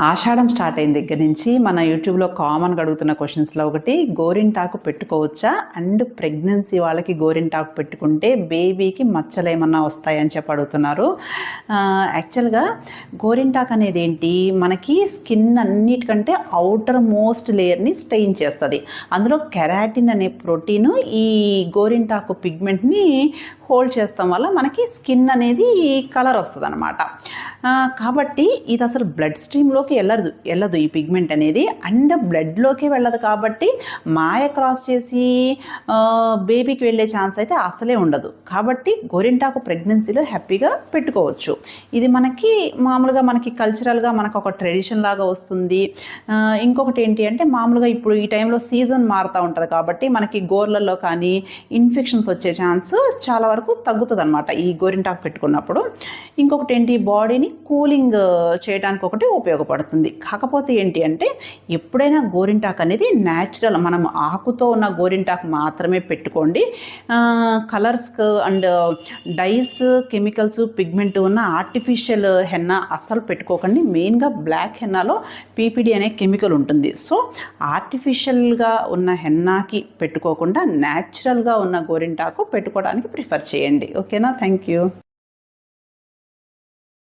ఆషాఢం start అయిన దగ్గర నుంచి మన యూట్యూబ్లో కామన్గా అడుగుతున్న క్వశ్చన్స్లో ఒకటి గోరింటాకు పెట్టుకోవచ్చా? అండ్ ప్రెగ్నెన్సీ వాళ్ళకి గోరింటాకు పెట్టుకుంటే బేబీకి మచ్చలు ఏమన్నా వస్తాయని చెప్పి అడుగుతున్నారు. యాక్చువల్గా గోరింటాకు అనేది ఏంటి? మనకి స్కిన్ అన్నిటికంటే అవుటర్ మోస్ట్ లేయర్ని స్టెయిన్ చేస్తుంది. అందులో కెరాటిన్ అనే ప్రోటీన్ ఈ గోరింటాకు పిగ్మెంట్ని హోల్డ్ చేస్తాం వల్ల మనకి స్కిన్ అనేది కలర్ వస్తుంది అనమాట కాబట్టి ఇది అసలు బ్లడ్ స్ట్రీమ్లోకి వెళ్ళదు వెళ్ళదు ఈ పిగ్మెంట్ అనేది. అండ్ బ్లడ్లోకి వెళ్ళదు కాబట్టి మాయ క్రాస్ చేసి బేబీకి వెళ్ళే ఛాన్స్ అయితే అసలే ఉండదు. కాబట్టి గోరింటాకు ప్రెగ్నెన్సీలో హ్యాపీగా పెట్టుకోవచ్చు. ఇది మనకి మామూలుగా మనకి కల్చరల్గా మనకు ఒక ట్రెడిషన్ లాగా వస్తుంది. ఇంకొకటి ఏంటి అంటే మామూలుగా ఇప్పుడు ఈ టైంలో సీజన్ మారుతూ ఉంటుంది కాబట్టి మనకి గోర్లలో కానీ ఇన్ఫెక్షన్స్ వచ్చే ఛాన్స్ చాలా వరకు తగ్గుతుంది అనమాట ఈ గోరింటాకు పెట్టుకున్నప్పుడు. ఇంకొకటి ఏంటి? బాడీని కూలింగ్ చేయడానికి ఒకటి ఉపయోగపడుతుంది. కాకపోతే ఏంటి అంటే ఎప్పుడైనా గోరింటాకు అనేది న్యాచురల్ మనం ఆకుతో ఉన్న గోరింటాకు మాత్రమే పెట్టుకోండి. Colours and dyes chemicals pigment ఉన్న ఆర్టిఫిషియల్ హెన్నా అస్సలు పెట్టుకోకండి. మెయిన్గా బ్లాక్ హెన్నాలో పీపీడి అనే కెమికల్ ఉంటుంది. సో ఆర్టిఫిషియల్గా ఉన్న హెన్నాకి పెట్టుకోకుండా న్యాచురల్గా ఉన్న గోరింటాకు పెట్టుకోవడానికి ప్రిఫర్ చేయండి ఓకేనా థ్యాంక్ యూ